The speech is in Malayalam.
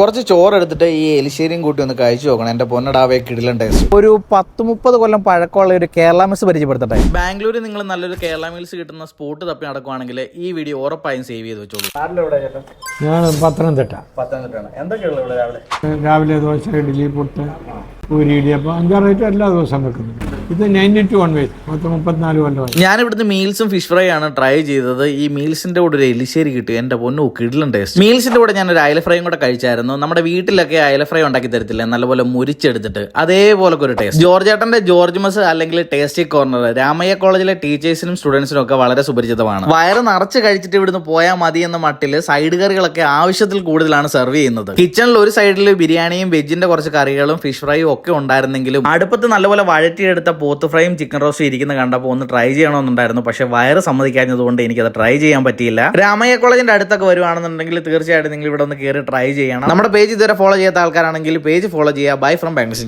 കുറച്ച് ചോറ് എടുത്തിട്ട് ഈ എലിശ്ശേരിയും കൂട്ടി ഒന്ന് കഴിച്ചു നോക്കണം. എന്റെ പൊന്നടാവേ കിടിലൻ ടേസ്റ്റ് ഒരു പത്ത് മുപ്പത് കൊല്ലം പഴക്കമുള്ള ഒരു കേരള മിൽസ് പരിചയപ്പെടുത്തട്ടെ? ബാംഗ്ലൂരിൽ നിങ്ങൾ നല്ലൊരു കേരള മിൽസ് കിട്ടുന്ന സ്പോട്ട് തപ്പി നടക്കുവാണെങ്കിൽ ഈ വീഡിയോ ഉറപ്പായും സേവ് ചെയ്ത് വെച്ചോളൂ. ഞാൻ പത്തനംതിട്ട. പത്തനംതിട്ടാണ് എന്തൊക്കെയുള്ള രാവിലെ? രാവിലെ ദോശ ഇഡ്ഡലി പുട്ട് പൂരി ഇടിയപ്പം അഞ്ചാറായിട്ട് എല്ലാ ദിവസവും വെക്കുന്നുണ്ട്. ഇത് നയന്റി ടു വൺ വയസ്സ് മുപ്പത്തിനാല് ഞാൻ ഇവിടുന്ന് മീൽസും ഫിഷ് ഫ്രൈ ആണ് ട്രൈ ചെയ്തത്. ഈ മീൽസിന്റെ കൂടെ ഒരു എലിശ്ശേരി കിട്ടി. എന്റെ പൊന്നു കിടിലും ടേസ്റ്റ് മീൽസിന്റെ കൂടെ ഞാൻ ഒരു അയല ഫ്രൈയും കൂടെ കഴിച്ചായിരുന്നു. നമ്മുടെ വീട്ടിലൊക്കെ അയല ഫ്രൈ ഉണ്ടാക്കി തരത്തില്ല. നല്ലപോലെ മുരിച്ചെടുത്തിട്ട് അതേപോലെ ഒരു ടേസ്റ്റ് ജോർജ് ഏട്ടന്റെ ജോർജ് മസ് അല്ലെങ്കിൽ ടേസ്റ്റി കോർണർ രാമയ്യ കോളേജിലെ ടീച്ചേഴ്സിനും സ്റ്റുഡൻസിനും ഒക്കെ വളരെ സുപരിചിതമാണ്. വയറ് നിറച്ച് കഴിച്ചിട്ട് ഇവിടുന്ന് പോയാൽ മതി എന്ന മട്ടിൽ സൈഡ് കറികളൊക്കെ ആവശ്യത്തിൽ കൂടുതലാണ് സെർവ് ചെയ്യുന്നത്. കിച്ചണിൽ ഒരു സൈഡിൽ ബിരിയാണിയും വെജിന്റെ കുറച്ച് കറികളും ഫിഷ് ഫ്രൈയും ഒക്കെ ഉണ്ടായിരുന്നെങ്കിലും അടുപ്പത്ത് നല്ലപോലെ വഴറ്റിയെടുത്ത പോത്ത് ഫ്രൈയും ചിക്കൻ റോസ്റ്റും ഇരിക്കുന്ന കണ്ടപ്പോൾ ഒന്ന് ട്രൈ ചെയ്യണമെന്നുണ്ടായിരുന്നു. പക്ഷെ വയറ് സമ്മതിക്കാഞ്ഞതുകൊണ്ട് എനിക്കത് ട്രൈ ചെയ്യാൻ പറ്റിയില്ല. രാമയ്യ കോളേജിന്റെ അടുത്തൊക്കെ വരുവാണെന്നുണ്ടെങ്കിൽ തീർച്ചയായിട്ടും നിങ്ങൾ ഇവിടെ ഒന്ന് കയറി ട്രൈ ചെയ്യണം. നമ്മുടെ പേജ് ഇതുവരെ ഫോളോ ചെയ്യാത്ത ആൾക്കാരാണെങ്കിൽ പേജ് ഫോളോ ചെയ്യുക. Bye from Bangalore